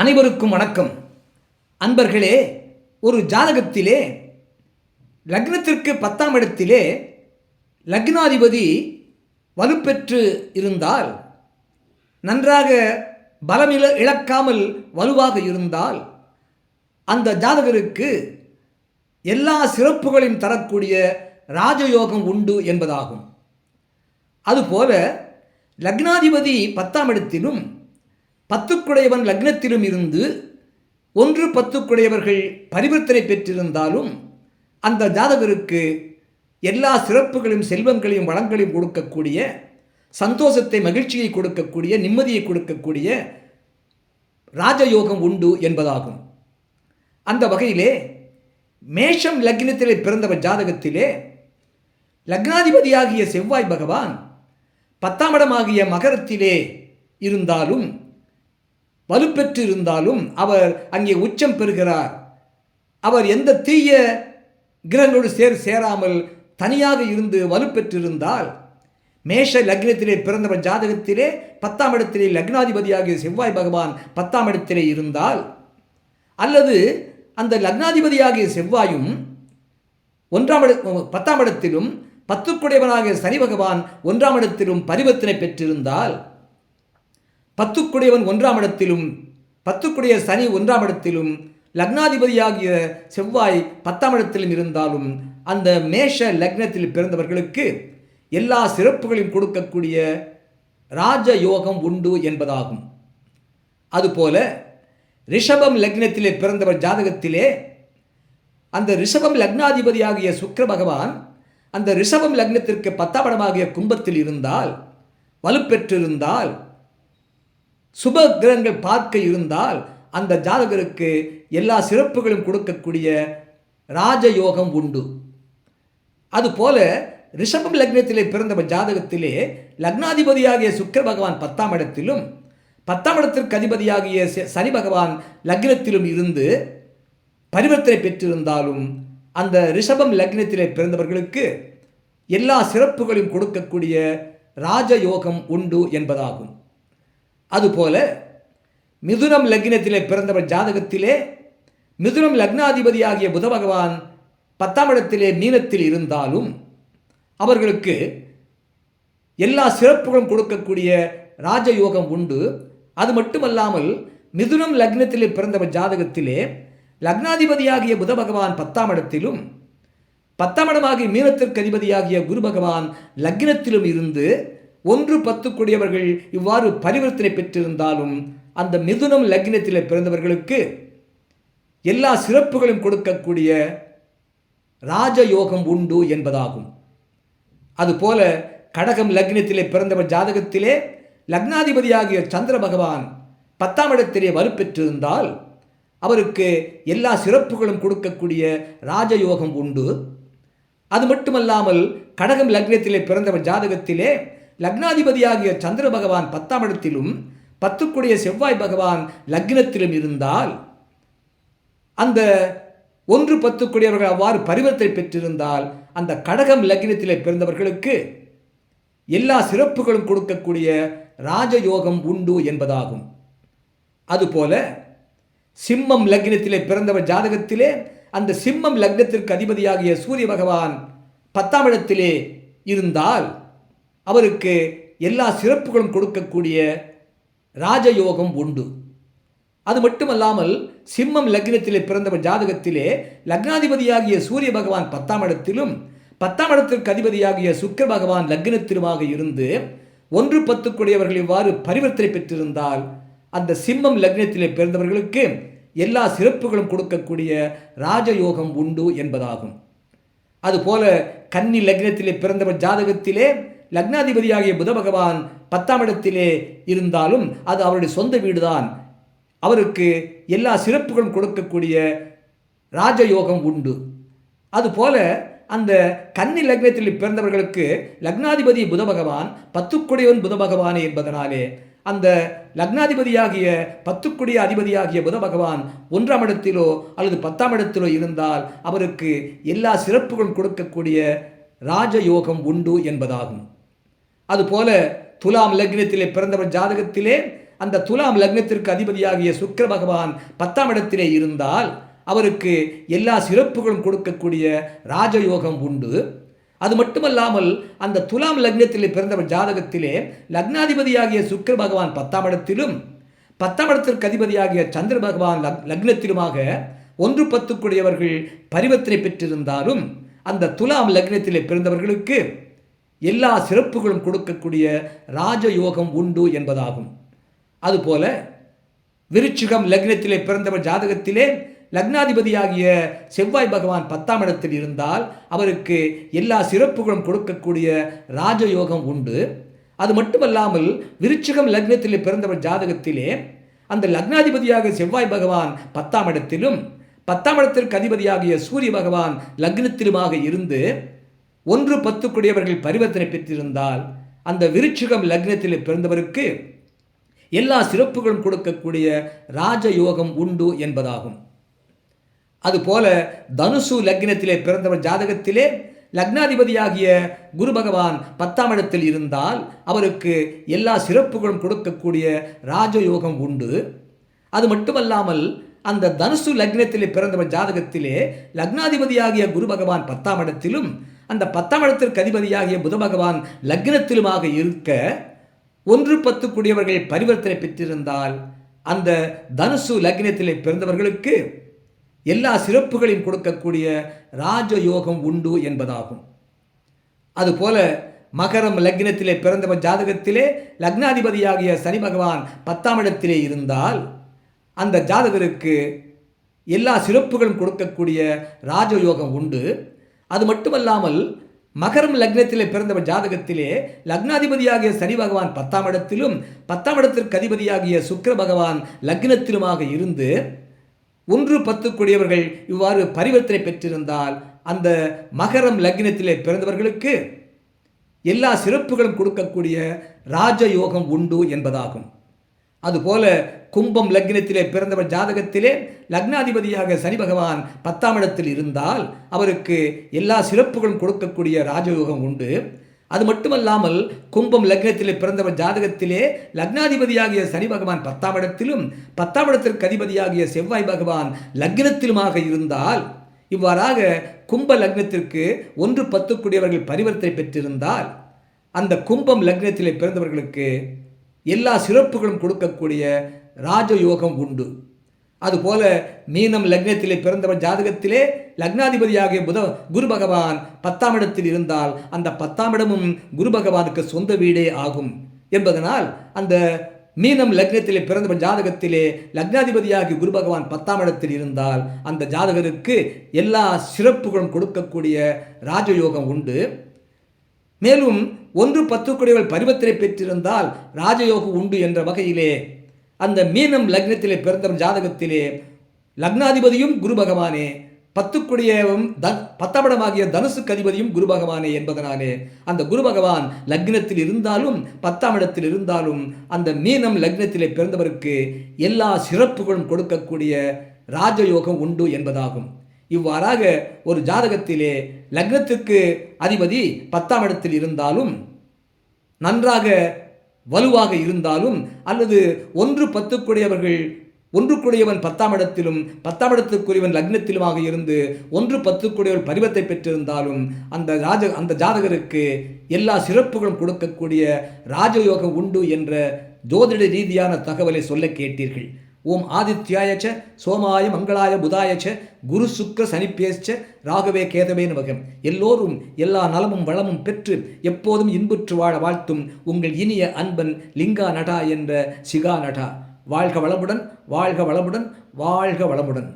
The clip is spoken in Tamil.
அனைவருக்கும் வணக்கம். அன்பர்களே ஒரு ஜாதகத்திலே லக்னத்திற்கு பத்தாம் இடத்திலே லக்னாதிபதி வலுப்பெற்று இருந்தால் நன்றாக பலமில இழக்காமல் வலுவாக இருந்தால் அந்த ஜாதகருக்கு எல்லா சிறப்புகளையும் தரக்கூடிய ராஜயோகம் உண்டு என்பதாகும். அதுபோல லக்னாதிபதி பத்தாம் இடத்திலும் பத்துக்குடையவன் லக்னத்திலும் இருந்து ஒன்று பத்துக்குடையவர்கள் பரிவர்த்தனை பெற்றிருந்தாலும் அந்த ஜாதகருக்கு எல்லா சிறப்புகளையும் செல்வங்களையும் வளங்களையும் கொடுக்கக்கூடிய சந்தோஷத்தை மகிழ்ச்சியை கொடுக்கக்கூடிய நிம்மதியை கொடுக்கக்கூடிய ராஜயோகம் உண்டு என்பதாகும். அந்த வகையிலே மேஷம் லக்னத்திலே பிறந்தவர் ஜாதகத்திலே லக்னாதிபதியாகிய செவ்வாய் பகவான் பத்தாம் இடமாகிய மகரத்திலே இருந்தாலும் வலுப்பெற்று இருந்தாலும் அவர் அங்கே உச்சம் பெறுகிறார். அவர் எந்த தீய கிரகங்களோடு சேர் சேராமல் தனியாக இருந்து வலுப்பெற்றிருந்தால் மேஷ லக்னத்திலே பிறந்தவர் ஜாதகத்திலே பத்தாம் இடத்திலே லக்னாதிபதியாகிய செவ்வாய் பகவான் பத்தாம் இடத்திலே இருந்தால் அல்லது அந்த லக்னாதிபதியாகிய செவ்வாயும் ஒன்றாம் இட பத்தாம் இடத்திலும் பத்துக்குடையவனாகிய சனி பகவான் ஒன்றாம் இடத்திலும் பரிவர்த்தனை பெற்றிருந்தால் பத்துக்குடையவன் ஒன்றாம் இடத்திலும் பத்துக்குடைய சனி ஒன்றாம் இடத்திலும் லக்னாதிபதியாகிய செவ்வாய் பத்தாம் இடத்திலும் இருந்தாலும் அந்த மேஷ லக்னத்தில் பிறந்தவர்களுக்கு எல்லா சிறப்புகளையும் கொடுக்கக்கூடிய ராஜ யோகம் உண்டு என்பதாகும். அதுபோல ரிஷபம் லக்னத்திலே பிறந்தவர் ஜாதகத்திலே அந்த ரிஷபம் லக்னாதிபதியாகிய சுக்கர பகவான் அந்த ரிஷபம் லக்னத்திற்கு பத்தாம் இடமாகிய கும்பத்தில் இருந்தால் வலுப்பெற்றிருந்தால் சுப கிரகங்கள் பார்க்க இருந்தால் அந்த ஜாதகருக்கு எல்லா சிறப்புகளும் கொடுக்கக்கூடிய ராஜயோகம் உண்டு. அதுபோல ரிஷபம் லக்னத்திலே பிறந்தவர் ஜாதகத்திலே லக்னாதிபதியாகிய சுக்கிர பகவான் பத்தாம் இடத்திலும் பத்தாம் இடத்திற்கு அதிபதியாகிய ச- சனி பகவான் லக்னத்திலும் இருந்து பரிவர்த்தனை பெற்றிருந்தாலும் அந்த ரிஷபம் லக்னத்திலே பிறந்தவர்களுக்கு எல்லா சிறப்புகளையும் கொடுக்கக்கூடிய ராஜயோகம் உண்டு என்பதாகும். அதுபோல மிதுனம் லக்னத்திலே பிறந்தவர் ஜாதகத்திலே மிதுனம் லக்னாதிபதியாகிய புத பகவான் பத்தாம் இடத்திலே மீனத்தில் இருந்தாலும் அவர்களுக்கு எல்லா சிறப்புகளும் கொடுக்கக்கூடிய ராஜயோகம் உண்டு. அது மட்டுமல்லாமல் மிதுனம் லக்னத்திலே பிறந்தவர் ஜாதகத்திலே லக்னாதிபதியாகிய புத பகவான் பத்தாம் இடத்திலும் பத்தாம் இடமாகிய மீனத்திற்கு அதிபதியாகிய குரு பகவான் லக்னத்திலும் இருந்து ஒன்று பத்துக்குடையவர்கள் இவ்வாறு பரிவர்த்தனை பெற்றிருந்தாலும் அந்த மிதுனம் லக்னத்தில் பிறந்தவர்களுக்கு எல்லா சிறப்புகளும் கொடுக்கக்கூடிய ராஜயோகம் உண்டு என்பதாகும். அதுபோல கடகம் லக்னத்திலே பிறந்தவர் ஜாதகத்திலே லக்னாதிபதியாகிய சந்திர பகவான் பத்தாம் இடத்திலே வலுப்பெற்றிருந்தால் அவருக்கு எல்லா சிறப்புகளும் கொடுக்கக்கூடிய ராஜயோகம் உண்டு. அது மட்டுமல்லாமல் கடகம் லக்னத்திலே பிறந்தவர் ஜாதகத்திலே லக்னாதிபதியாகிய சந்திர பகவான் பத்தாம் இடத்திலும் பத்துக்குடைய செவ்வாய் பகவான் லக்னத்திலும் இருந்தால் அந்த ஒன்று பத்துக்குடையவர்கள் அவ்வாறு பரிவர்த்தனை பெற்றிருந்தால் அந்த கடகம் லக்னத்திலே பிறந்தவர்களுக்கு எல்லா சிறப்புகளும் கொடுக்கக்கூடிய ராஜயோகம் உண்டு என்பதாகும். அதுபோல சிம்மம் லக்னத்திலே பிறந்தவர் ஜாதகத்திலே அந்த சிம்மம் லக்னத்திற்கு அதிபதியாகிய சூரிய பகவான் பத்தாம் இடத்திலே இருந்தால் அவருக்கு எல்லா சிறப்புகளும் கொடுக்கக்கூடிய ராஜயோகம் உண்டு. அது மட்டுமல்லாமல் சிம்மம் லக்னத்திலே பிறந்தவர் ஜாதகத்திலே லக்னாதிபதியாகிய சூரிய பகவான் பத்தாம் இடத்திலும் பத்தாம் இடத்திற்கு அதிபதியாகிய சுக்கர பகவான் லக்னத்திலுமாக இருந்து ஒன்று பத்துக்குடையவர்கள் இவ்வாறு பரிவர்த்தனை பெற்றிருந்தால் அந்த சிம்மம் லக்னத்திலே பிறந்தவர்களுக்கு எல்லா சிறப்புகளும் கொடுக்கக்கூடிய ராஜயோகம் உண்டு என்பதாகும். அதுபோல கன்னி லக்னத்திலே பிறந்தவர் ஜாதகத்திலே லக்னாதிபதியாகிய புத பகவான் பத்தாம் இடத்திலே இருந்தாலும் அது அவருடைய சொந்த வீடுதான். அவருக்கு எல்லா சிறப்புகளும் கொடுக்கக்கூடிய ராஜயோகம் உண்டு. அதுபோல அந்த கன்னி லக்னத்தில் பிறந்தவர்களுக்கு லக்னாதிபதி புத பகவான் பத்துக்குடையவன் புத பகவானே என்பதனாலே அந்த லக்னாதிபதியாகிய பத்துக்குடிய அதிபதியாகிய புத பகவான் ஒன்றாம் இடத்திலோ அல்லது பத்தாம் இடத்திலோ இருந்தால் அவருக்கு எல்லா சிறப்புகளும் கொடுக்கக்கூடிய ராஜயோகம் உண்டு என்பதாகும். அதுபோல துலாம் லக்னத்திலே பிறந்தவர் ஜாதகத்திலே அந்த துலாம் லக்னத்திற்கு அதிபதியாகிய சுக்கர பகவான் பத்தாம் இடத்திலே இருந்தால் அவருக்கு எல்லா சிறப்புகளும் கொடுக்கக்கூடிய ராஜயோகம் உண்டு. அது மட்டுமல்லாமல் அந்த துலாம் லக்னத்திலே பிறந்தவர் ஜாதகத்திலே லக்னாதிபதியாகிய சுக்கிர பகவான் பத்தாம் இடத்திலும் பத்தாம் இடத்திற்கு அதிபதியாகிய சந்திர பகவான் லக் லக்னத்திலுமாக ஒன்று பத்துக்குடையவர்கள் பரிவர்த்தனை பெற்றிருந்தாலும் அந்த துலாம் லக்னத்திலே பிறந்தவர்களுக்கு எல்லா சிறப்புகளும் கொடுக்கக்கூடிய ராஜயோகம் உண்டு என்பதாகும். அதுபோல விருச்சிகம் லக்னத்திலே பிறந்தவர் ஜாதகத்திலே லக்னாதிபதியாகிய செவ்வாய் பகவான் பத்தாம் இடத்தில் இருந்தால் அவருக்கு எல்லா சிறப்புகளும் கொடுக்கக்கூடிய ராஜயோகம் உண்டு. அது மட்டுமல்லாமல் விருச்சிகம் லக்னத்திலே பிறந்தவர் ஜாதகத்திலே அந்த லக்னாதிபதியாக செவ்வாய் பகவான் பத்தாம் இடத்திலும் பத்தாம் இடத்திற்கு அதிபதியாகிய சூரிய பகவான் லக்னத்திலுமாக இருந்து ஒன்று பத்துக்குடையவர்கள் பரிவர்த்தனை பெற்றிருந்தால் அந்த விருட்சிகம் லக்னத்தில் பிறந்தவருக்கு எல்லா சிறப்புகளும் கொடுக்கக்கூடிய ராஜயோகம் உண்டு என்பதாகும். அதுபோல தனுசு லக்னத்திலே பிறந்தவர் ஜாதகத்திலே லக்னாதிபதியாகிய குரு பகவான் பத்தாம் இடத்தில் இருந்தால் அவருக்கு எல்லா சிறப்புகளும் கொடுக்கக்கூடிய ராஜயோகம் உண்டு. அது மட்டுமல்லாமல் அந்த தனுசு லக்னத்திலே பிறந்தவர் ஜாதகத்திலே லக்னாதிபதியாகிய குரு பகவான் பத்தாம் இடத்திலும் அந்த பத்தாம் இடத்திற்கு அதிபதியாகிய புத பகவான் லக்னத்திலுமாக இருக்க ஒன்று பத்து கூடியவர்கள் பரிவர்த்தனை பெற்றிருந்தால் அந்த தனுசு லக்னத்திலே பிறந்தவர்களுக்கு எல்லா சிறப்புகளையும் கொடுக்கக்கூடிய ராஜயோகம் உண்டு என்பதாகும். அதுபோல மகரம் லக்னத்திலே பிறந்தவன் ஜாதகத்திலே லக்னாதிபதியாகிய சனி பகவான் பத்தாம் இடத்திலே இருந்தால் அந்த ஜாதகருக்கு எல்லா சிறப்புகளும் கொடுக்கக்கூடிய ராஜயோகம் உண்டு. அது மட்டுமல்லாமல் மகரம் லக்னத்திலே பிறந்தவர் ஜாதகத்திலே லக்னாதிபதியாகிய சனி பகவான் பத்தாம் இடத்திலும் பத்தாம் இடத்திற்கு அதிபதியாகிய சுக்கிர பகவான் லக்னத்திலுமாக இருந்து ஒன்று பத்து கூடியவர்கள் இவ்வாறு பரிவர்த்தனை பெற்றிருந்தால் அந்த மகரம் லக்னத்திலே பிறந்தவர்களுக்கு எல்லா சிறப்புகளும் கொடுக்கக்கூடிய ராஜயோகம் உண்டு என்பதாகும். அதுபோல கும்பம் லக்னத்திலே பிறந்தவர் ஜாதகத்திலே லக்னாதிபதியாக சனி பகவான் பத்தாம் இடத்தில் இருந்தால் அவருக்கு எல்லா சிறப்புகளும் கொடுக்கக்கூடிய ராஜயோகம் உண்டு. அது மட்டுமல்லாமல் கும்பம் லக்னத்திலே பிறந்தவர் ஜாதகத்திலே லக்னாதிபதியாகிய சனி பகவான் பத்தாம் இடத்திலும் பத்தாம் இடத்திற்கு அதிபதியாகிய செவ்வாய் பகவான் லக்னத்திலுமாக இருந்தால் இவ்வாறாக கும்ப லக்னத்திற்கு ஒன்று பத்துக்குடியவர்கள் பரிவர்த்தனை பெற்றிருந்தால் அந்த கும்பம் லக்னத்திலே பிறந்தவர்களுக்கு எல்லா சிறப்புகளும் கொடுக்கக்கூடிய ராஜயோகம் உண்டு. அதுபோல மீனம் லக்னத்திலே பிறந்தவர் ஜாதகத்திலே லக்னாதிபதியாகிய புத குரு பகவான் பத்தாம் இடத்தில் இருந்தால் அந்த பத்தாம் இடமும் குரு பகவானுக்கு சொந்த வீடே ஆகும். என்பதனால் அந்த மீனம் லக்னத்திலே பிறந்தவர் ஜாதகத்திலே லக்னாதிபதியாகி குரு பகவான் பத்தாம் இடத்தில் இருந்தால் அந்த ஜாதகருக்கு எல்லா சிறப்புகளும் கொடுக்கக்கூடிய ராஜயோகம் உண்டு. மேலும் ஒன்று பத்து குடைகள் பருவத்திலே பெற்றிருந்தால் ராஜயோகம் உண்டு என்ற வகையிலே அந்த மீனம் லக்னத்திலே பிறந்த ஜாதகத்திலே லக்னாதிபதியும் குரு பகவானே பத்துக்குடியவும் த பத்தபடமாகிய தனுசுக்கு அதிபதியும் குரு பகவானே என்பதனாலே அந்த குரு பகவான் லக்னத்தில் இருந்தாலும் பத்தாம் இடத்தில் இருந்தாலும் அந்த மீனம் லக்னத்திலே பிறந்தவருக்கு எல்லா சிறப்புகளும் கொடுக்கக்கூடிய ராஜயோகம் உண்டு என்பதாகும். இவ்வாறாக ஒரு ஜாதகத்திலே லக்னத்துக்கு அதிபதி பத்தாம் இடத்தில் இருந்தாலும் நன்றாக வலுவாக இருந்தாலும் அல்லது ஒன்று பத்துக்குடையவர்கள் ஒன்றுக்குடையவன் பத்தாம் இடத்திலும் பத்தாம் இடத்துக்குரியவன் லக்னத்திலுமாக இருந்து ஒன்று பத்துக்குடையவன் பரிவத்தை பெற்றிருந்தாலும் அந்த ராஜ அந்த ஜாதகருக்கு எல்லா சிறப்புகளும் கொடுக்கக்கூடிய ராஜயோகம் உண்டு என்ற ஜோதிட ரீதியான தகவலை சொல்ல கேட்டீர்கள். ஓம் ஆதித்யாயச்ச சோமாய மங்களாய புதாயச்ச குரு சுக்கர சனிப்பேச்ச ராகவே கேதவே நமகம். எல்லோரும் எல்லா நலமும் வளமும் பெற்று எப்போதும் இன்புற்று வாழ வாழ்த்தும் உங்கள் இனிய அன்பன் லிங்கா நடா என்ற சிகா நடா வாழ்க வளமுடன் வாழ்க வளமுடன் வாழ்க வளமுடன்.